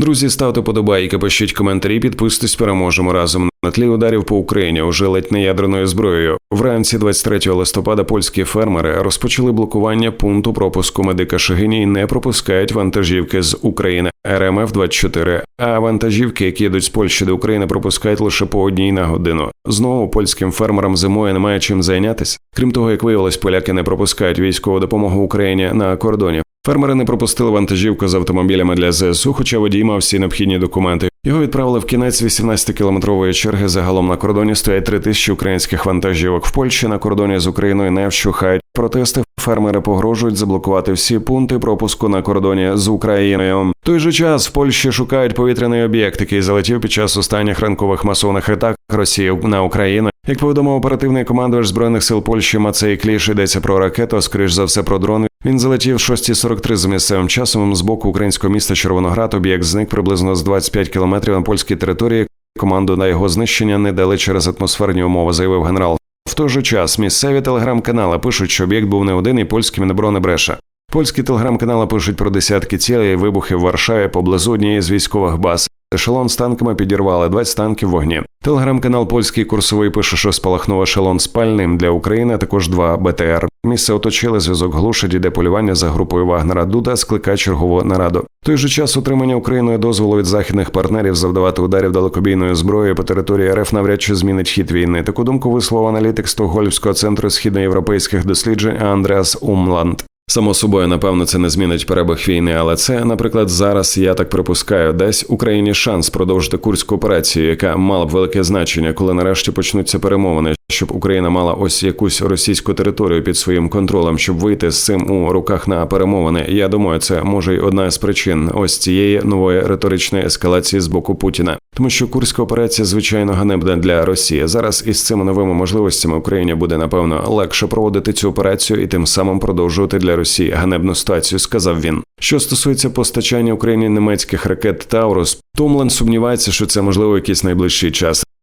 Друзі, ставте подобайки, пишіть коментарі, підписуйтесь, переможемо разом. На тлі ударів по Україні уже ледь не ядерною зброєю. Вранці 23 листопада польські фермери розпочали блокування пункту пропуску медика Шегині і не пропускають вантажівки з України РМФ 24 А вантажівки, які йдуть з Польщі до України, пропускають лише по одній на годину. Знову польським фермерам зимою немає чим зайнятися. Крім того, як виявилось, поляки не пропускають військову допомогу Україні на кордоні. Фермери не пропустили вантажівку з автомобілями для ЗСУ, хоча водій мав всі необхідні документи. Його відправили в кінець 18-кілометрової черги. Загалом на кордоні стоять три тисячі українських вантажівок. В Польщі на кордоні з Україною не вщухають протести. Фермери погрожують заблокувати всі пункти пропуску на кордоні з Україною. Той же час в Польщі шукають повітряний об'єкт, який залетів під час останніх ранкових масовних атак Росії на Україну. Як повідомив оперативний командувач збройних сил Польщі Мацей Кліш, йдеться про ракету, а скоріш за все про дрон. Він залетів 6.43 за місцевим часом з боку українського міста Червоноград. Об'єкт зник приблизно з 25 кілометрів на польській території. Команду на його знищення не дали через атмосферні умови, заявив генерал. В той же час місцеві телеграм-канали пишуть, що об'єкт був не один, і польські мінобро не бреше. Польські телеграм-канали пишуть про десятки цілей вибухи в Варшаві поблизу однієї з військових баз. Ешелон з танками підірвали 20 танків вогні. Телеграм-канал Польський курсовий пише, що спалахнув ешелон спальним для України, а також два БТР. Місце оточили зв'язок глушить, іде полювання за групою Вагнера. Дуда скликає чергову нараду. Той же час утримання Україною дозволу від західних партнерів завдавати ударів далекобійною зброєю по території РФ навряд чи змінить хід війни. Таку думку висловив аналітик Стокгольмського центру східноєвропейських досліджень Андреас Умланд. Само собою, напевно, це не змінить перебіг війни, але це, наприклад, зараз я так припускаю, дасть Україні шанс продовжити курську операцію, яка мала б велике значення, коли нарешті почнуться перемовини, щоб Україна мала ось якусь російську територію під своїм контролем, щоб вийти з цим у руках на перемовини. Я думаю, це може й одна з причин ось цієї нової риторичної ескалації з боку Путіна, тому що курська операція звичайно ганебна для Росії. Зараз із цими новими можливостями Україні буде напевно легше проводити цю операцію і тим самим продовжувати для Росії ганебну ситуацію, сказав він. Що стосується постачання Україні німецьких ракет Таурус, Томлен сумнівається, що це можливо якийсь найближчий час.